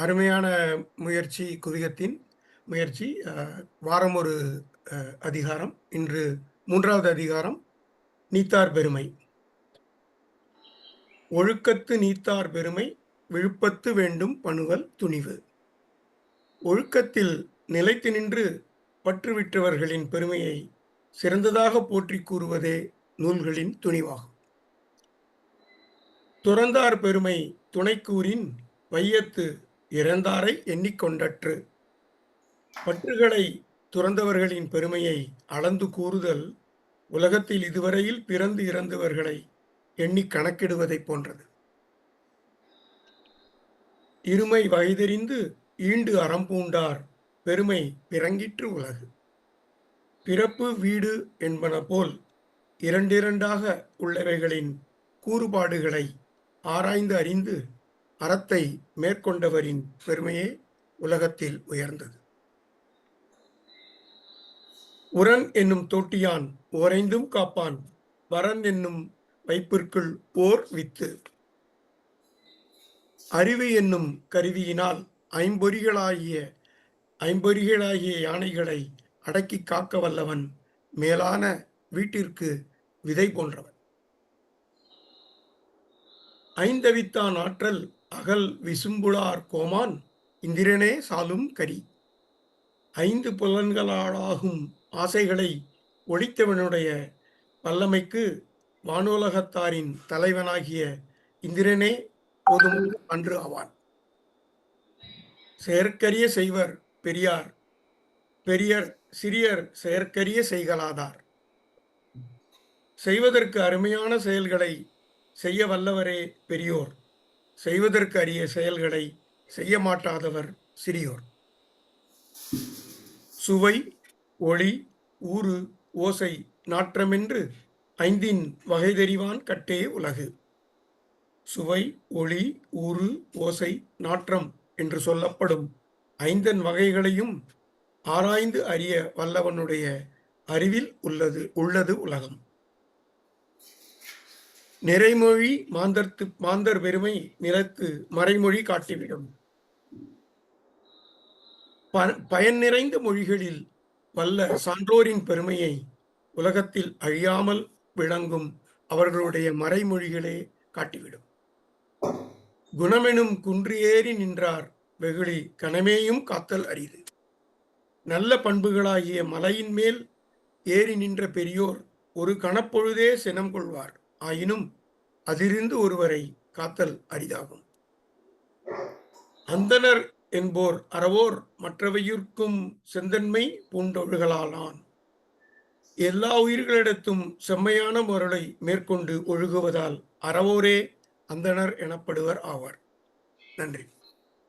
அருமையான முயற்சி குதிகத்தின் முயற்சி வாரம் ஒரு அதிகாரம் இன்று மூன்றாவது அதிகாரம் நீத்தார் பெருமை. ஒழுக்கத்து நீத்தார் பெருமை விழுப்பத்து வேண்டும் பணுவல் துணிவு. ஒழுக்கத்தில் நிலைத்து நின்று பற்றுவிட்டவர்களின் பெருமையை சிறந்ததாக போற்றி கூறுவதே நூல்களின் துணிவாகும். துறந்தார் பெருமை துணைக்கூறின் வையத்து இறந்தாரை எண்ணிக்கொண்டற்று. பற்றுகளை துறந்தவர்களின் பெருமையை அளந்து கூறுதல் உலகத்தில் இதுவரையில் பிறந்து இறந்தவர்களை எண்ணி கணக்கிடுவதைப் போன்றது. இருமை வயதெறிந்து ஈண்டு அறம்பூண்டார் பெருமை பிறங்கிற்று உலகு. பிறப்பு வீடு என்பன போல் இரண்டிரண்டாக உள்ளவைகளின் கூறுபாடுகளை ஆராய்ந்து அறிந்து அறத்தை மேற்கொண்டவரின் பெருமையே உலகத்தில் உயர்ந்தது. உரன் என்னும் தோட்டியான் ஓரைந்தும் காப்பான் வரன் என்னும் வைப்பிற்குள் ஓர் வித்து. அறிவு என்னும் கருவியினால் ஐம்பொறிகளாகிய ஐம்பொறிகளாகிய யானைகளை அடக்கி காக்க வல்லவன் மேலான வீட்டிற்கு விதை போன்றவன். ஐந்தவித்தான் ஆற்றல் அகல் விசும்புளார் கோமான் இந்திரனே சாலும் கரி. ஐந்து புலன்களாலாகும் ஆசைகளை ஒழித்தவனுடைய வல்லமைக்கு வானுலகத்தாரின் தலைவனாகிய இந்திரனே போதும் அன்று ஆவான். செயற்கரிய செய்வர் பெரியார் பெரியர் சிறியர் செயற்கரிய செய்கலாதார் செய்வதற்கு அருமையான செயல்களை செய்ய வல்லவரே பெரியோர். செய்வதற்கு அரிய செயல்களை செய்ய மாட்டாதவர் சிறியோர். சுவை ஒளி ஊறு ஓசை நாற்றமென்று ஐந்தின் வகை தெரிவான் கட்டே உலகு. சுவை ஒளி ஊறு ஓசை நாற்றம் என்று சொல்லப்படும் ஐந்தன் வகைகளையும் ஆராய்ந்து அறிய வல்லவனுடைய அறிவில் உள்ளது உள்ளது உலகம். நிறைமொழி மாந்தர்த்து மாந்தர் பெருமை நிலத்து மறைமொழி காட்டிவிடும். ப- பயன் நிறைந்த மொழிகளில் வல்ல சான்றோரின் பெருமையை உலகத்தில் அழியாமல் விளங்கும் அவர்களுடைய மறைமொழிகளே காட்டிவிடும். குணமெனும் குன்று ஏறி நின்றார் வெகுளி கனமேயும் காத்தல் அரிது. நல்ல பண்புகளாகிய மலையின் மேல் ஏறி நின்ற பெரியோர் ஒரு கணப்பொழுதே சினம் கொள்வார். ஆயினும் அதிலிருந்து ஒருவரை காத்தல் அரிதாகும். அந்தனர் என்போர் அறவோர் மற்றவையிற்கும் செந்தன்மை பூண்டொழுகலாலான் எல்லா உயிர்களிடத்தும் செம்மையான முரலை மேற்கொண்டு ஒழுகுவதால் அறவோரே அந்தணர் எனப்படுவர் ஆவார். நன்றி.